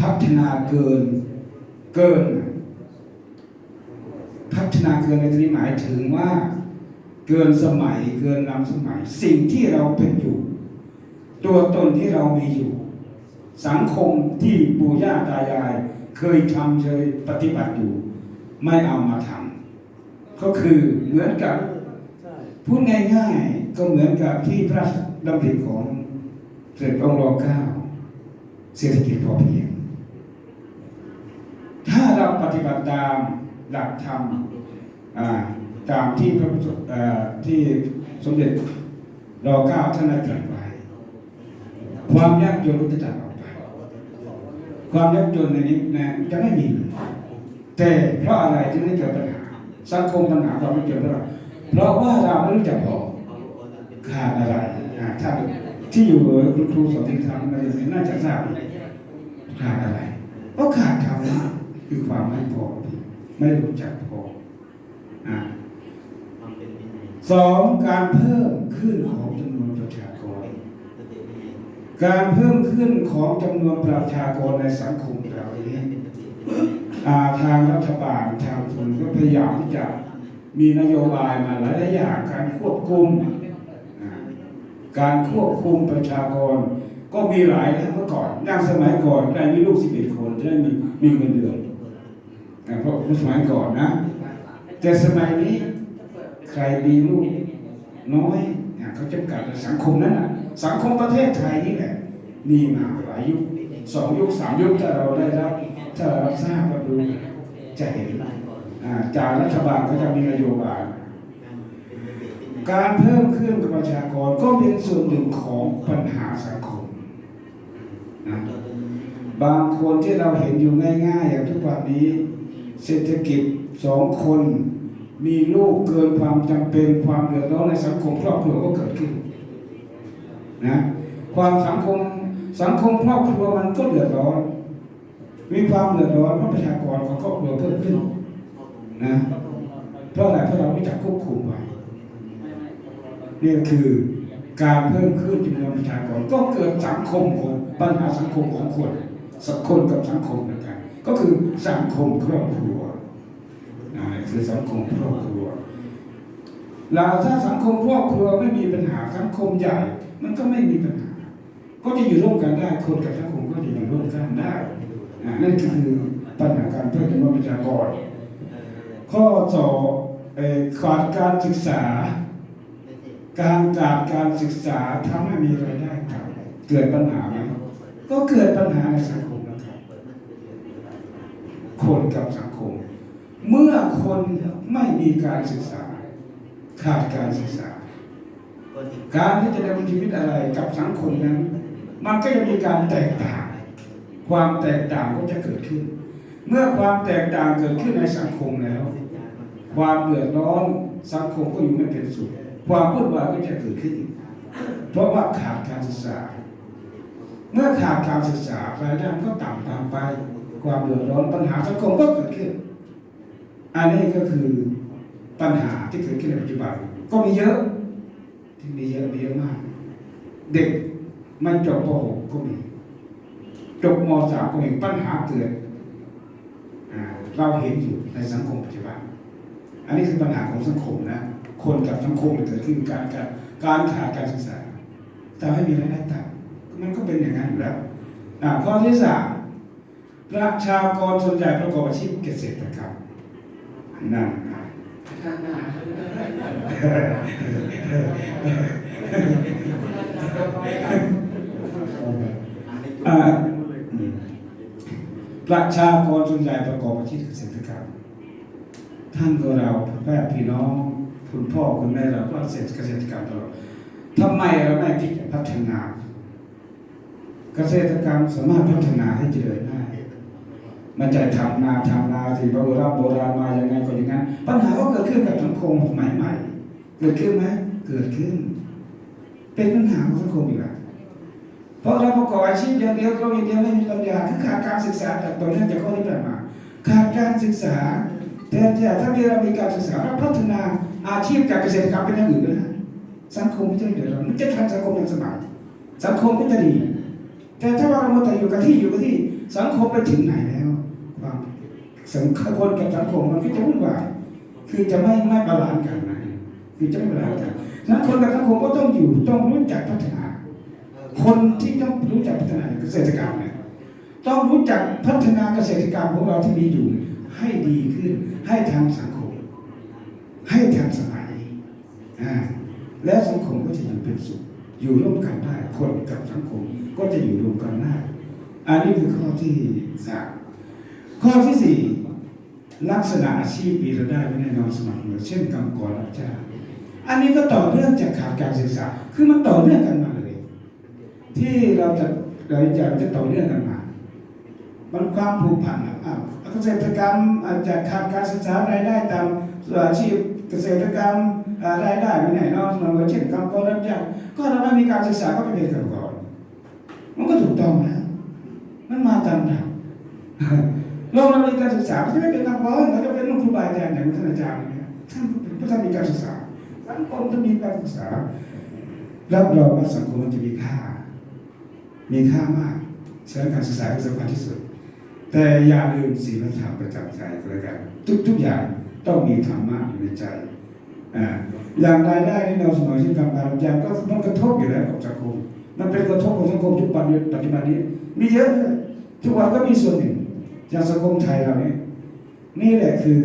พัฒนาเกินเกิน พัฒนาเกินในที่นี้หมายถึงว่า เกินสมัยเกินนำสมัย สิ่งที่เราเป็นอยู่ ตัวตนที่เรามีอยู่ สังคมที่ปู่ย่าตายาย เคยทำเคยปฏิบัติอยู่ ไม่เอามาทำก็คือเหมือนกับพูดง่ายๆ ก็เหมือนกับที่พระดำริของเสด็จรองรอเก้าเศรษฐกิจพอเพียง เราปฏิบัติตามหลักธรรมตามที่พระพุทธที่สมเด็จรอเก้าท่านได้ตรัสไว้ความยากจนก็จะตัดออกไป ความยากจนในนี้นะจะไม่มี แต่เพราะอะไรจึงได้เกิดปัญหาสังคมปัญหาความไม่เกิดเพราะอะไรเพราะว่าเราไม่รู้จักพอขาดอะไรถ้าที่อยู่คุณครูสอนที่ทำมาเรียนน่าจะทราบขาดอะไรก็ขาดธรรมะ คือความไม่พอไม่รู้จักพออ่าสองการเพิ่มขึ้นของจำนวนประชากร การเพิ่มขึ้นของจำนวนประชากรในสังคมเรานี้อ่าทางรัฐบาลทางทุนก็พยายามที่จะมีนโยบายมาหลายๆอย่างการควบคุมอ่าการควบคุมประชากร ก็มีหลายนะเมื่อก่อนอย่างสมัยก่อนใครมีลูก11คนจะได้มีมีเงินเดือนอ่า เพราะสมัยก่อนนะ แต่สมัยนี้ใครมีลูกน้อยเขาจำกัดสังคมนั้นน่ะสังคมประเทศไทยนี่แหละมีมาหลายยุคสองยุคสามยุคถ้าเราได้รับถ้าเรารับทราบรับดูจะเห็นจากรัฐบาลก็จะมีนโยบายการเพิ่มขึ้นของประชากรก็เป็นส่วนหนึ่งของปัญหาสังคมนะบางคนที่เราเห็นอยู่ง่าย ๆ อย่างทุกวันนี้ เศรษฐกิจสองคน มีลูกเกินความจำเป็นความเดือดร้อนในสังคมครอบครัวก็เกิดขึ้นนะความสังคมสังคมครอบครัวมันก็เดือดร้อน มีความเดือดร้อนเพราะประชากรของครอบครัวเพิ่มขึ้นนะเพราะอะไรเพราะเราไม่จักควบคุมไว้นี่คือการเพิ่มขึ้นจำนวนประชากรก็เกิดสังคมของปัญหาสังคมของคนสังคมกับสังคมเหมือน ก็คือสังคมครอบครัวนะคือสังคมครอบครัวเราถ้าสังคมครอบครัวไม่มีปัญหาสังคมใหญ่มันก็ไม่มีปัญหา ก็จะอยู่ร่วมกันได้คนกับสังคมก็จะอยู่ร่วมกันได้นั่นคือปัญหาการเพิ่มจำนวนประชากรข้อสองเอ่อขาดการศึกษา การขาดการศึกษาทำให้มีรายได้ต่ำเกิดปัญหาไหมก็เกิดปัญหาในสังคม คนกับสังคม เมื่อคนไม่มีการศึกษา ขาดการศึกษา การที่จะดำเนินชีวิตอะไรกับสังคมนั้น มันก็จะมีการแตกต่าง ความแตกต่างก็จะเกิดขึ้น เมื่อความแตกต่างเกิดขึ้นในสังคมแล้ว ความเดือดร้อนสังคมก็อยู่ไม่เป็นสุขความวุ่นวายก็จะเกิดขึ้น เพราะว่าขาดการศึกษา เมื่อขาดการศึกษารายได้มันก็ต่ำตามไป ความเดือดร้อนปัญหาสังคมก็เกิดขึ้น อันนี้ก็คือปัญหาที่เกิดขึ้นในปัจจุบันก็มีเยอะ ที่มีเยอะมีเยอะมาก เด็กมันจบป .6 ก็มีจบม .3 ก็มีปัญหาเกิดเราเห็นอยู่ในสังคมปัจจุบัน อันนี้คือปัญหาของสังคมนะ คนกับสังคมเกิดขึ้นการการการขาดการศึกษาทำให้มีรายได้ต่ำมันก็เป็นอย่างนั้นอยู่แล้วอ่าข้อที่สาม ประชากรส่วนใหญ่ประกอบอาชีพเกษตรกรรมนั่นนาอืมประชากรส่วนใหญ่ประกอบอาชีพเกษตรกรรม ท่านก็เราพี่แม่พี่น้องคุณพ่อคุณแม่เราก็เกษตรเกษตรกรรมตลอดทำไมเราไม่คิดจะพัฒนา เกษตรกรรมสามารถพัฒนาให้เจริญได้ มันจะทำนาทำนาสิโบราณโบราณมาอยังไงก็อย่างนั้น ปัญหาก็เกิดขึ้นกับสังคมสมัยใหม่ เกิดขึ้นไหมเกิดขึ้น เป็นปัญหาของสังคมอีกแล้วเพราะเราประกอบอาชีพอย่างเดียวเราอย่างเดียวไม่มีปัญญาคือขาดการศึกษาแต่ตอเนื่องจากข้อที่ผ่านมาขาดการศึกษาแทนที่ถ้าเรามีการศึกษาเราพัฒนาอาชีพจากเกษตรกรรมเป็นอย่างอื่นก็ได้สังคมจะเดือดร้อนมันจะทันสังคมอย่างสมัยสังคมก็จะดี แต่ถ้าว่าเรามาแต่อยู่กับที่อยู่กับที่ สังคมไปถึงไหน สังคมคนกับสังคมมันก็จะวุ่นวายคือจะไม่ไม่บาลานซ์กันนะคือจะไม่บาลานซ์กันฉะนั้นคนกับสังคมก็ต้องอยู่ต้องรู้จักพัฒนา คนที่ต้องรู้จักพัฒนาเกษตรกรรมเนี่ยต้องรู้จักพัฒนาเกษตรกรรมของเราที่มีอยู่ ให้ดีขึ้น ให้ทันสังคม ให้ทันสมัยอ่าแล้วสังคมก็จะอยู่เป็นสุขอยู่ร่วมกันได้คนกับสังคมก็จะอยู่ร่วมกันได้อันนี้คือข้อที่สาม ข้อที่สี่ลักษณะอาชีพมีรายได้ไม่แน่นอนสม่ำเสมอเช่นกำกรรับจ้างอันนี้ก็ต่อเนื่องจากขาดการศึกษา คือมันต่อเนื่องกันมาเลย ที่เราจะเราจะจะต่อเนื่องกันมา มันความผูกพันอะเกษตรกรรมอาจจะขาดการศึกษารายได้ตามอาชีพเกษตรกรรมรายได้ไม่แน่นอนสมัครเหมติเช่นกำกรรับจ้างก็เราไม่มีการศึกษาก็ไปเป็นกำกรมันก็ถูกต้องนะ มันมาตามหลัก โลกเรามีการศึกษาไม่ใช่ไม่เป็นกำกรเราจะเป็นลูกครูบาอาจารย์อย่างท่านอาจารย์เนี่ยท่านเป็นผู้ท่านมีการศึกษาสังคมต้องมีการศึกษารับรองว่าสังคมมันจะมีค่า มีค่ามากฉะนั้นการศึกษาคือสำคัญที่สุด แต่อย่าลืมศีลธรรมประจำใจก็แล้วกันทุกทุกอย่างต้องมีธรรมะอยู่ในใจอ่าอย่างรายได้ที่เราสมัยที่ทำการยางก็มันกระทบอยู่แล้วกับสังคม มันเป็นกระทบของสังคมทุกปัจจุบันปัจจุบันนี้มีเยอะเลยทุกวันก็มีส่วนหนึ่ง อย่างสังคมไทยเราเนี่ยนี่แหละคือ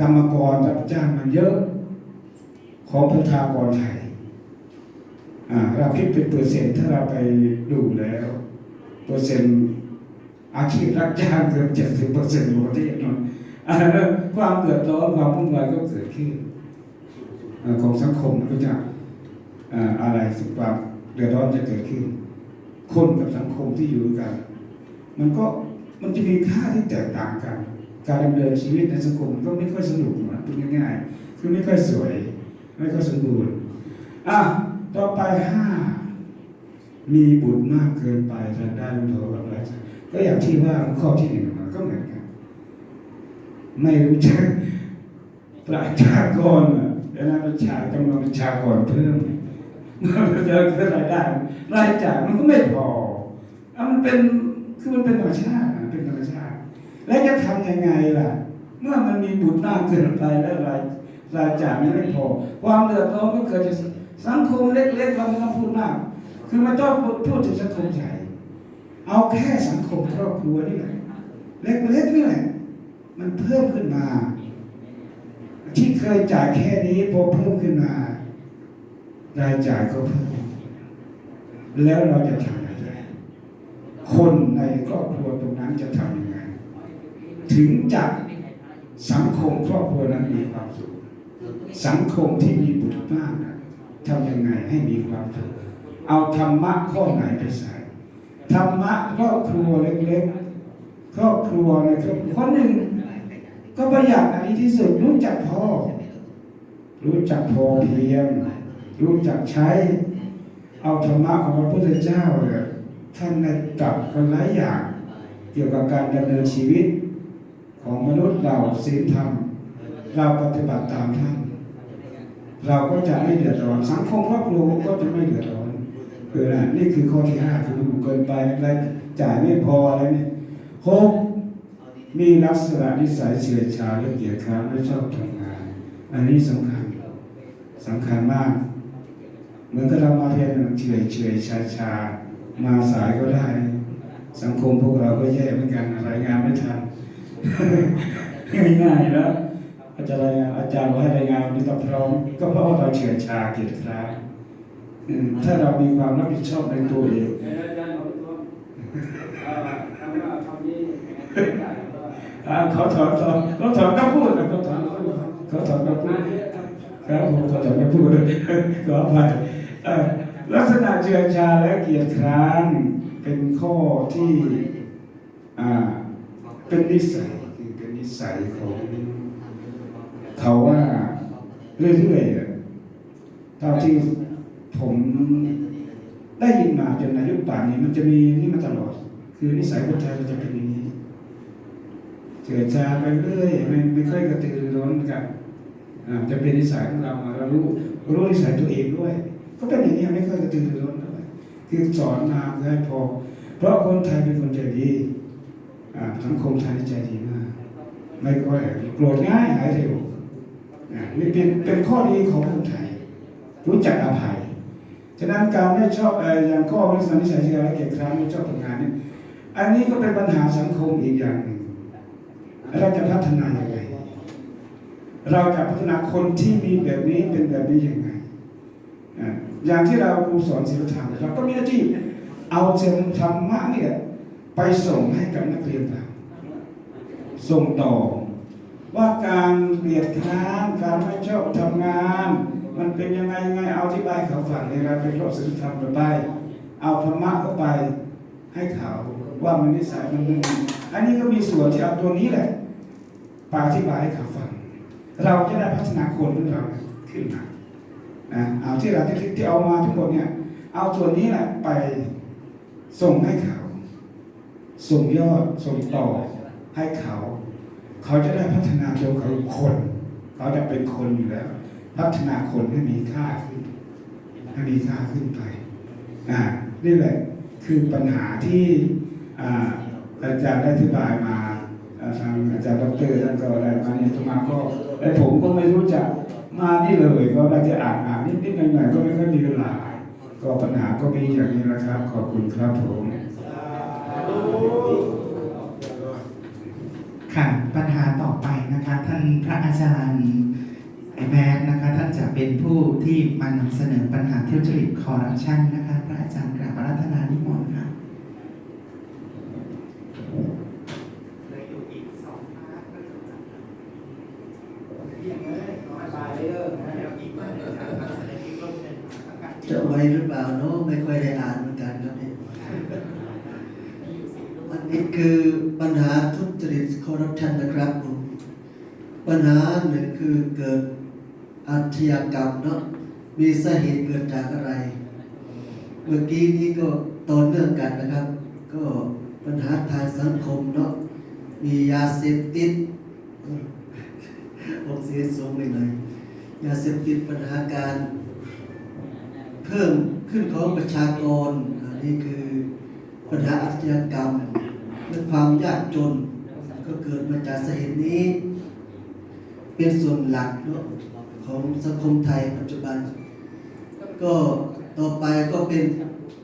กรรมกรรับจ้างมันเยอะของประชากรไทยอ่าเราคิดเป็นเปอร์เซ็นต์ถ้าเราไปดูแล้ว เปอร์เซ็นต์อาชีพรับจ้างเกือบเจ็ดสิบเปอร์เซ็นต์ของประเทศนาะอันนั้นความเดือดร้อนความวุ่นวายก็เกิดขึ้นของสังคมก็จะอะไรสิ่งความเดือดร้อนจะเกิดขึ้น คนกับสังคมที่อยู่ด้วยกัน มันก็ มันจะมีค่าที่แตกต่างกัน การดำเนินชีวิตในสังคมก็ไม่ค่อยสนุกนะพูดง่ายๆคือไม่ค่อยสวย ไม่ค่อยสมบูรณ์อะต่อไปห้ามีบุญมากเกินไปรายได้ไม่พอกับรายจ่ายก็อย่างที่ว่าข้อที่หนึ่งมันก็เหมือนกัน ไม่รู้จักประชากรอะแล้วประชาจำนวนประชากรเพิ่มมันจะเกิดรายได้รายจ่ายมันก็ไม่พออะมันเป็นคือมันเป็นธรรมชาติ แล้วจะทำยังไงล่ะ เมื่อมันมีบุญมากเกินไปแล้วรายรายจ่ายมันไม่พอความเดือดร้อนก็เกิดจากสังคมเล็กๆเราไม่ต้องพูดมาก คือมันต้องพูดถึงสังคมใหญ่เอาแค่สังคมครอบครัวนี่แหละเล็กๆนี่แหละมันเพิ่มขึ้นมา ที่เคยจ่ายแค่นี้พอเพิ่มขึ้นมารายจ่ายก็เพิ่มแล้วเราจะทำยังไงคนในครอบครัวตรงนั้นจะทำ ถึงจะสังคมครอบครัวนั้นมีความสุขสังคมที่มีบุตรมากนทำยังไงให้มีความสุขเอาธรรมะข้อไหนไปใส่ธรรมะครอบครัวเล็กๆ ครอบครัวในครอบครัวคนหนึ่ง ก็ประหยัดอันนี้ที่สุดรู้จักพอรู้จักพอเพียง รู้จักใช้ เอาธรรมะของพระพุทธเจ้าเนี่ยท่านได้ตรัสกันหลายอย่าง เกี่ยวกับการดำเนินชีวิต ของมนุษย์เราศีลธรรม เราปฏิบัติตามท่าน เราก็จะไม่เดือดร้อนสังคมครอบครัวก็จะไม่เดือดร้อนคือนะนี่คือข้อที่ห้าคือเกินไปรายจ่ายไม่พออะไรนี่หกมีลักษณะนิสัยเฉื่อยชาและเกียจคร้านไม่ชอบทำงาน อันนี้สำคัญสำคัญมาก เหมือนกับเรามาเรียนเฉื่อยเฉื่อยชาชามาสายก็ได้ สังคมพวกเราก็แย่เหมือนกันรายงานไม่ทัน ง่ายๆแล้วอาจารย์รายงานอาจารย์บอกให้รายงานวันนี้ต้องพร้อมก็เพราะว่าเราเฉื่อยชาเกียรติคร้านอืมถ้าเรามีความรับผิดชอบในตัวเองอาจารย์ขอโทษเอ่อคำว่าคำนี้ได้เพราะว่าอ่าเขาถอนถอนเขาถอนก็พูดนะเขาถอนเขาเขาถอนก็พูมาดเยอะครับครับผมเขาถอนก็พูดเลยขออภัยเอ่อลักษณะเฉื่อยชาและเกียรติคร้านเป็นข้อที่อ่า เป็นนิสัยคือเป็นนิสัยของเขาว่าเรื่อยๆเท่าที่ผมได้ยินมาจนอายุป่านนี้มันจะมีนี่มาตลอด คือนิสัยคนไทยเราจะเป็นอย่างนี้เฉื่อยชาไปเรื่อยไม่ไม่ค่อยกระตือรือร้นกันจะเป็นนิสัยของเราเรารู้รู้นิสัยตัวเองด้วย ก็เป็นอย่างนี้ไม่ค่อยกระตือรือร้นเท่าไหร่คือสอนมาเพื่อให้พอ เพราะคนไทยเป็นคนใจดี สังคมไทยใจดีมาก ไม่ค่อยโกรธง่ายหายเร็วนี่เป็นเป็นข้อดีของคนไทย รู้จักอภัย ฉะนั้นการไม่ชอบเออย่างข้อวิสัยนิสัยเชื่อและเกียรติครั้งไม่ชอบทำงานนี่อันนี้ก็เป็นปัญหาสังคมอีกอย่างหนึ่งเราจะพัฒนาอย่างไรเราจะพัฒนาคนที่มีแบบนี้เป็นแบบนี้ยังไงอย่างที่เราครูสอนศิลธรรมเราก็มีหน้าที่เอาเชิงธรรมะเนี่ย ไปส่งให้กับนักเรียนเราส่งต่อ ว่าการเกลียดค้านการไม่ชอบทำงาน มันเป็นยังไงยังไงเอาที่บายเขาฟังในเราเป็นโลกศิลธรรมไป เอาธรรมะเข้าไปให้เขาว่ามันนิสัยมันนยังอันนี้ก็มีส่วนที่เอาตัวนี้แหละไปอธิบายให้เขาฟัง เราจะได้พัฒนาคนของเราขึ้นมานะเอาที่เราที่ที่เอามาทั้งหมดเนี่ย เอาส่วนนี้แหละไปส่งให้เขา ส่งยอดส่งต่อให้เขา เขาจะได้พัฒนาตัวเขาคน เขาจะเป็นคนอยู่แล้ว พัฒนาคนให้มีค่าขึ้นให้มีค่าขึ้นไปอ่านี่แหละคือปัญหาที่อาจารย์ได้อธิบายมาอ่าทางอาจารย์ดอกเตอรท่านก็ได้มาเนี่ยตมาก็และผมก็ไม่รู้จักมานี่เลยก็ได้จะอ่านอ่านนิดๆหน่อยๆก็ไม่ค่อยมีเวลาก็ปัญหาก็มีอย่างนี้นะครับ ขอบคุณครับผม ค่ะปัญหาต่อไปนะคะท่านพระอาจารย์ไอแบดนะคะท่านจะเป็นผู้ที่มานำเสนอปัญหาเที่ยวจริตคอร์รัปชันนะคะพระอาจารย์กราบรัตนานิมนต์ค่ะเหลืออยู่อีกสองพาร์ทก็จะจบแล้ว จะไวหรือเปล่าเนาะไม่ค่อยได้อ่านเหมือนกันครับเนี่ยอันนี้คือปัญหาทุจริต คอร์รัปชันนะครับผมปัญหาหนึ่งคือเกิดอาชญากรรมเนาะมีสาเหตุเกิดจากอะไร เมื่อกี้นี้ก็ต่อเนื่องกันนะครับ ก็ปัญหาทางสังคมเนาะมียาเสพติดออกเสียงสูงไปหน่อยยาเสพติดปัญหาการเพิ่มขึ้นของประชากรอันนี้คือปัญหาอาชญากรรมและความยากจน ก็เกิดมาจากสาเหตุนี้ เป็นส่วนหลักเนอะของสังคมไทยปัจจุบัน ก็ต่อไปก็เป็น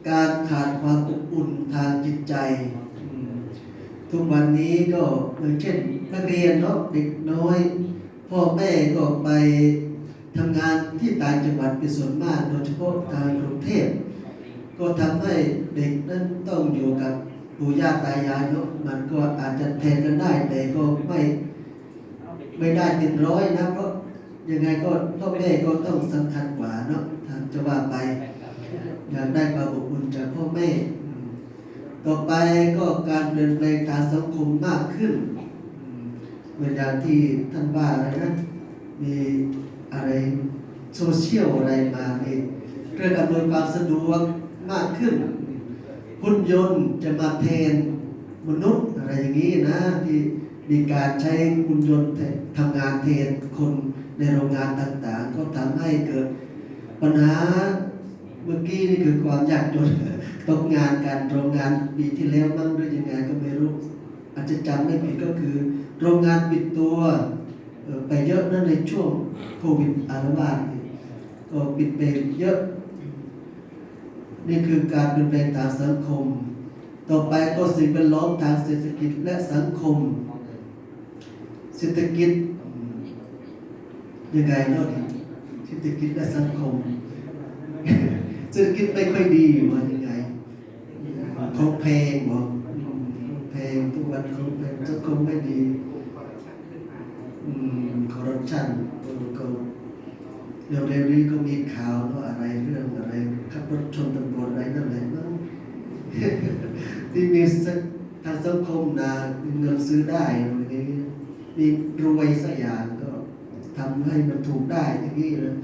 การขาดความอบอุ่นทางจิตใจ ทุกวันนี้ก็อย่างเช่นนักเรียนเนาะเด็กน้อย พ่อแม่ก็ไปทำงานที่ต่างจังหวัดเป็นส่วนมากโดยเฉพาะทางกรุงเทพก็ทำให้เด็กนั้นต้องอยู่กับ ปู่ย่าตายายเนาะมันก็อาจจะแทนกันได้ แต่ก็ไม่ไม่ได้เต็มร้อยนะเพราะยังไงก็พ่อแม่ก็ต้องสำคัญกว่าเนาะทางจะว่าไป อยากได้ความอบอุ่นจากพ่อแม่ ต่อไปก็การเปลี่ยนแปลงทางสังคมมากขึ้นเหมือนอย่างที่ท่านว่าอะไรนะมีอะไรโซเชียลอะไรมานี่เรื่องอำนวยความสะดวกมากขึ้น หุ่นยนต์จะมาแทนมนุษย์อะไรอย่างนี้นะที่มีการใช้หุ่นยนต์ทำงานแทนคนในโรงงานต่างๆ ก็ทำให้เกิดปัญหาเมื่อกี้นี่คือความยากจนตกงานการโรงงานปีที่แล้วมั่งหรือยังไงก็ไม่รู้ อาจจะจำไม่ผิดก็คือ โรงงานปิดตัวไปเยอะนะในช่วงโควิดอาละวาดนี่ก็ปิดไปเยอะ นี่คือการเปลี่ยนแปลงทางสังคม ต่อไปก็สิ่งเป็นล้อมทางเศรษฐกิจและสังคม เศรษฐกิจยังไงเนาะนี่เศรษฐกิจและสังคมเศรษฐกิจไม่ค่อยดีว่ายังไงของแพงบอกแพงทุกวันของแพงสังคมไม่ดีอืมคอร์รัปชันก็ เร็วๆนี้ก็มีข่าวเนาอะไรเรื่องอะไรขับรถชนตำรวจอะไรนั่นแหละมั้งที่มีสักทางสังคมนะเงินซื้อได้อะไรนี้มีรวยสักอย่างก็ทำให้มันถูกได้อย่างนี้นะ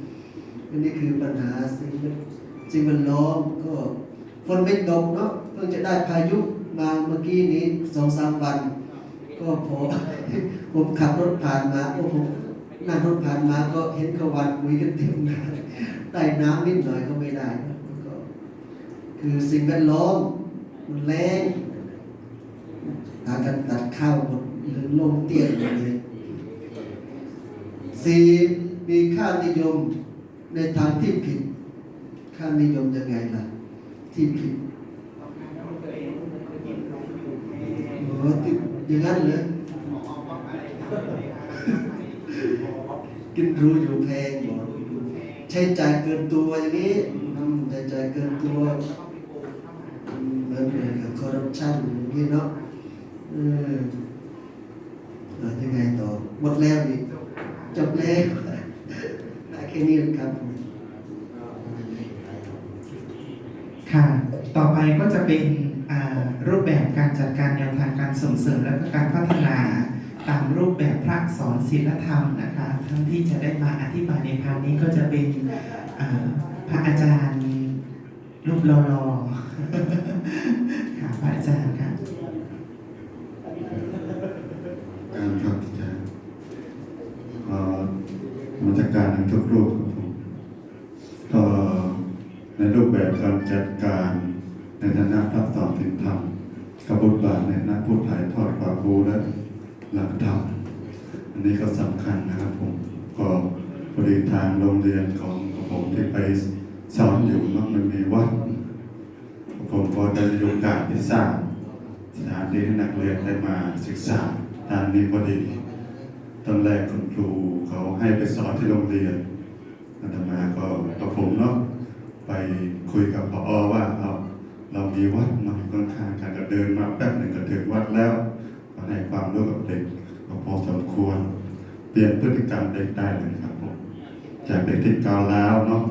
อันนี้คือปัญหาสิ่งสิ่งแวดล้อมก็ฝนไม่ตกเนาะเพิ่งจะได้พายุมาเมื่อกี้นี้สองสามวัน ก็พอผมขับรถผ่านมาโอ้ผม นั่งรถผ่านมาก็เห็นเขาวันคุยกันเต็มนาใต้น้ำนิดหน่อยก็ไม่ได้นะก็ คือสิ่งแวดล้อมมันแรงหากันตัดข้าวหมดหรือลงเตี้ยนหมดเลยสี่มีค่านิยมในทางที่ผิด ค่านิยมยังไงล่ะ ที่ผิดโอ้ติดอย่างนั้นเลย กินรู้อยู่แพงหมดใช้จ่ายเกินตัวอย่างนี้ใช้จ่ายเกินตัวเหมือนเหมือนกับคอร์รัปชันอย่างนี้เนาะเออยังไงต่อหมดแล้วนี่จบแล้วแค่นี้ครับ ค่ะ ต่อไปก็จะเป็นรูปแบบการจัดการแนวทางการส่งเสริมและการพัฒนา ตามรูปแบบพระสอนศีลธรรมนะคะท่านที่จะได้มาอธิบายในพาร์ทนี้ก็จะเป็นพระอาจารย์รูปหล่อค่ะพระอาจารย์ค่ะการครับอาจารย์มาจากการทางทุกรูปครับผมก็ในรูปแบบการจัดการในฐานะพระสอนสินธรรมกบฏบาทในน้าผู้ถ่ายทอดความรู้และ หลักธรรมอันนี้ก็สำคัญนะครับผมก็พอดีทางโรงเรียนของผมที่ไปสอนอยู่เนาะมันมีวัดผมก็ได้โอกาสที่สร้างสถานที่ให้นักเรียนได้มาศึกษาทางนี้พอดีตอนแรกคุณครูเขาให้ไปสอนที่โรงเรียนอาตมาก็กับผมเนาะไปคุยกับพอว่าเราเรามีวัดเนาค่อนข้างกันก็เดินมาแป๊บหนึ่งก็ถึงวัดแล้ว ให้ความรู้กับเด็กพอสมควร เปลี่ยนพฤติกรรมเด็กได้เลยครับผมจากเด็กที่ก้าวร้าวเนาะ